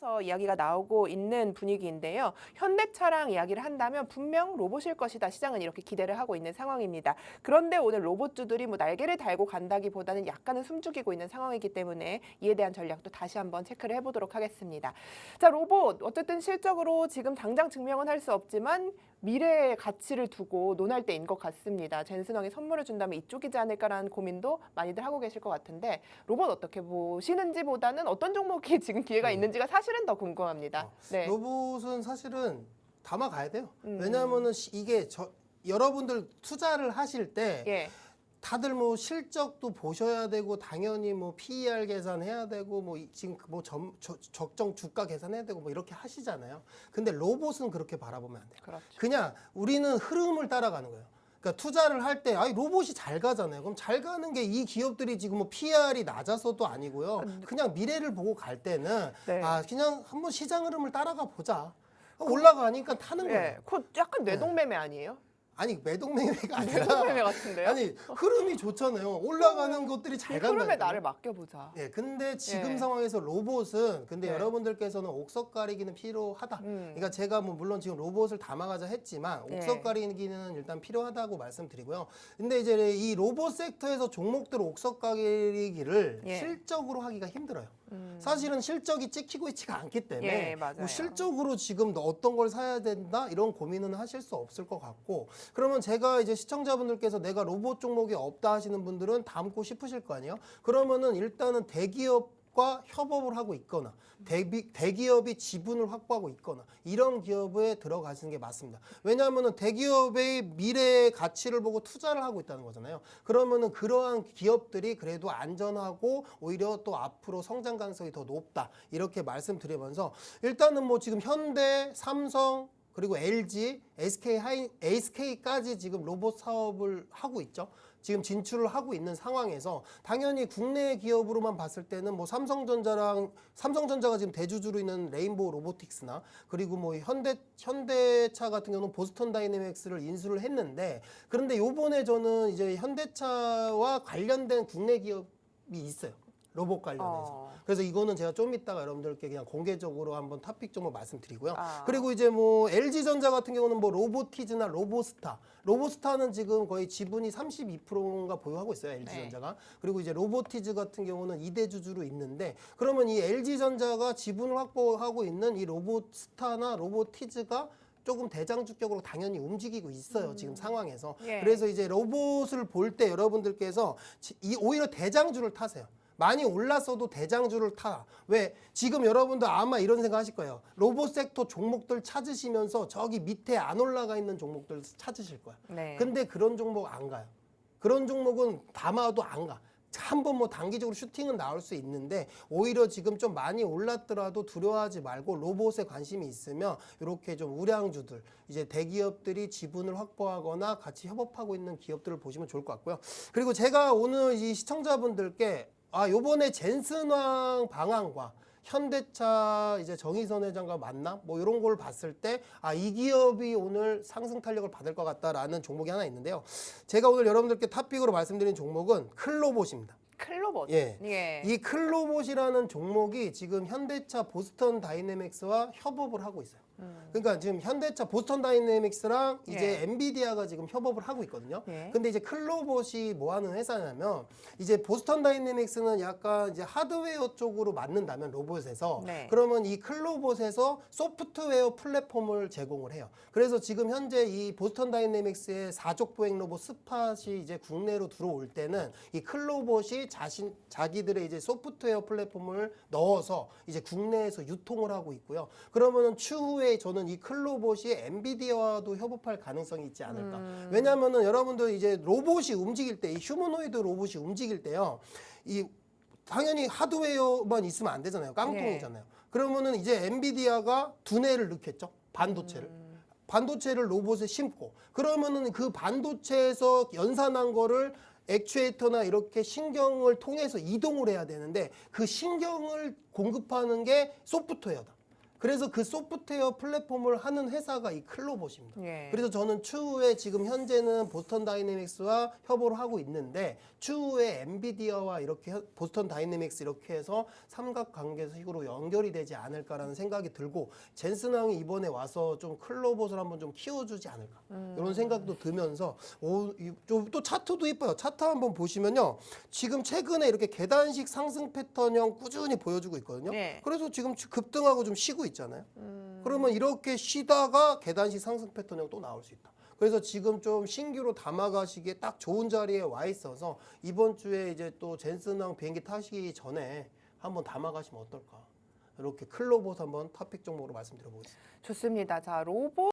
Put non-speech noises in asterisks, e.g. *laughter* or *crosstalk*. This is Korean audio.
서 이야기가 나오고 있는 분위기인데요. 현대차랑 이야기를 한다면 분명 로봇일 것이다. 시장은 이렇게 기대를 하고 있는 상황입니다. 그런데 오늘 로봇주들이 뭐 날개를 달고 간다기보다는 약간은 숨죽이고 있는 상황이기 때문에 이에 대한 전략도 다시 한번 체크를 해보도록 하겠습니다. 자, 로봇 어쨌든 실적으로 지금 당장 증명은 할 수 없지만 미래의 가치를 두고 논할 때인 것 같습니다. 젠슨왕이 선물을 준다면 이쪽이지 않을까라는 고민도 많이들 하고 계실 것 같은데 로봇 어떻게 보시는지보다는 어떤 종목이 *laughs* 지금 기회가 음. 있는지가 사실은 더 궁금합니다. 어, 네. 로봇은 사실은 담아가야 돼요. 음. 왜냐하면은 시- 이게 저 여러분들 투자를 하실 때 예. 다들 뭐 실적도 보셔야 되고 당연히 뭐 PER 계산해야 되고 뭐 이- 지금 뭐 점, 저- 적정 주가 계산해야 되고 뭐 이렇게 하시잖아요. 근데 로봇은 그렇게 바라보면 안 돼요. 그렇죠. 그냥 우리는 흐름을 따라가는 거예요. 그러니까 투자를 할 때 아이 로봇이 잘 가잖아요. 그럼 잘 가는 게 이 기업들이 지금 뭐 PR이 낮아서도 아니고요. 그냥 미래를 보고 갈 때는 네. 아 그냥 한번 시장 흐름을 따라가 보자. 올라가니까 타는 거예요. 예. 그 약간 뇌동매매 아니에요? 아니 매동매매가 아니라 뇌동매매 같은데요? 아니 흐름이 좋잖아요. 올라가는 것들이 잘이 간다. 흐름에 나를 맡겨보자. 예, 근데 지금 예. 상황에서 로봇은 근데 네. 여러분들께서는 옥석 가리기는 필요하다. 음. 그러니까 제가 뭐 물론 지금 로봇을 담아가자 했지만 네. 옥석 가리기는 일단 필요하다고 말씀드리고요. 근데 이제 이 로봇 섹터에서 종목들 옥석 가리기를 예. 실적으로 하기가 힘들어요. 음. 사실은 실적이 찍히고 있지가 않기 때문에 예. 뭐 실적으로 지금 어떤 걸 사야 된다 이런 고민은 하실 수 없을 것 같고 그러면 제가 이제 시청자분들께서 내가 로봇 종목이 없다 하시는 분들은 담고 싶으실 거 아니에요? 그러면은 일단은 대기업 과 협업을 하고 있거나 대비, 대기업이 지분을 확보하고 있거나 이런 기업에 들어가시는 게 맞습니다. 왜냐하면은 대기업의 미래의 가치를 보고 투자를 하고 있다는 거잖아요. 그러면은 그러한 기업들이 그래도 안전하고 오히려 또 앞으로 성장 가능성이 더 높다 이렇게 말씀드리면서 일단은 뭐 지금 현대, 삼성 그리고 LG, SK 하이, SK까지 지금 로봇 사업을 하고 있죠. 지금 진출을 하고 있는 상황에서 당연히 국내 기업으로만 봤을 때는 뭐 삼성전자랑 삼성전자가 지금 대주주로 있는 레인보우 로보틱스나 그리고 뭐 현대 현대차 같은 경우는 보스턴 다이내믹스를 인수를 했는데 그런데 요번에 저는 이제 현대차와 관련된 국내 기업이 있어요. 로봇 관련해서. 어. 그래서 이거는 제가 좀 이따가 여러분들께 그냥 공개적으로 한번 토픽 정도 말씀드리고요. 아. 그리고 이제 뭐 LG전자 같은 경우는 뭐 로보티즈나 로보스타. 로보스타는 지금 거의 지분이 32%인가 보유하고 있어요. LG전자가. 그리고 이제 로보티즈 같은 경우는 2대 주주로 있는데 그러면 이 LG전자가 지분을 확보하고 있는 이 로보스타나 로보티즈가 조금 대장주격으로 당연히 움직이고 있어요. 지금 상황에서. 예. 그래서 이제 로봇을 볼 때 여러분들께서 지- 이 오히려 대장주를 타세요. 많이 올랐어도 대장주를 타. 왜? 지금 여러분들 아마 이런 생각 하실 거예요. 로봇 섹터 종목들 찾으시면서 저기 밑에 안 올라가 있는 종목들 찾으실 거예요. 네. 근데 그런 종목 안 가요. 그런 종목은 담아도 안 가. 한번 뭐 단기적으로 슈팅은 나올 수 있는데 오히려 지금 좀 많이 올랐더라도 두려워하지 말고 로봇에 관심이 있으면 이렇게 좀 우량주들 이제 대기업들이 지분을 확보하거나 같이 협업하고 있는 기업들을 보시면 좋을 것 같고요. 그리고 제가 오늘 이 시청자분들께 아 요번에 젠슨왕 방안과 현대차 이제 정의선 회장과 만남 뭐 이런 걸 봤을 때 아 이 기업이 오늘 상승 탄력을 받을 것 같다라는 종목이 하나 있는데요. 제가 오늘 여러분들께 탑픽으로 말씀드린 종목은 클로봇입니다. 클로봇. 예. 예. 이 클로봇이라는 종목이 지금 현대차 보스턴 다이내믹스와 협업을 하고 있어요. 음. 그러니까 지금 현대차 보스턴 다이내믹스랑 이제 예. 엔비디아가 지금 협업을 하고 있거든요. 예. 근데 이제 클로봇이 뭐 하는 회사냐면 이제 보스턴 다이내믹스는 약간 이제 하드웨어 쪽으로 맞는다면 로봇에서 네. 그러면 이 클로봇에서 소프트웨어 플랫폼을 제공을 해요. 그래서 지금 현재 이 보스턴 다이내믹스의 사족 보행 로봇 스팟이 이제 국내로 들어올 때는 이 클로봇이 자신 자기들의 이제 소프트웨어 플랫폼을 넣어서 이제 국내에서 유통을 하고 있고요. 그러면은 추후에 저는 이 클로봇이 엔비디아와도 협업할 가능성이 있지 않을까. 음. 왜냐하면은 여러분들 이제 로봇이 움직일 때 이 휴머노이드 로봇이 움직일 때요. 이 당연히 하드웨어만 있으면 안 되잖아요. 깡통이잖아요. 그러면은 이제 엔비디아가 두뇌를 넣겠죠. 반도체를. 음. 반도체를 로봇에 심고 그러면은 그 반도체에서 연산한 거를 액추에이터나 이렇게 신경을 통해서 이동을 해야 되는데 그 신경을 공급하는 게 소프트웨어다. 그래서 그 소프트웨어 플랫폼을 하는 회사가 이 클로봇입니다. 예. 그래서 저는 추후에 지금 현재는 보스턴 다이내믹스와 협업을 하고 있는데 추후에 엔비디아와 이렇게 혀- 보스턴 다이내믹스 이렇게 해서 삼각관계식으로 연결이 되지 않을까라는 생각이 들고 젠슨왕이 이번에 와서 좀 클로봇을 한번 좀 키워주지 않을까 이런 생각도 들면서 또 차트도 이뻐요. 차트 한번 보시면요. 지금 최근에 이렇게 계단식 상승 패턴형 꾸준히 보여주고 있거든요. 네. 그래서 지금 급등하고 좀 쉬고 있잖아요. 음. 그러면 이렇게 쉬다가 계단식 상승 패턴형 또 나올 수 있다. 그래서 지금 좀 신규로 담아가시기에 딱 좋은 자리에 와 있어서 이번 주에 이제 또 젠슨항 비행기 타시기 전에 한번 담아가시면 어떨까. 이렇게 클로봇 한번 토픽 종목으로 말씀드려보겠습니다. 좋습니다. 자, 로봇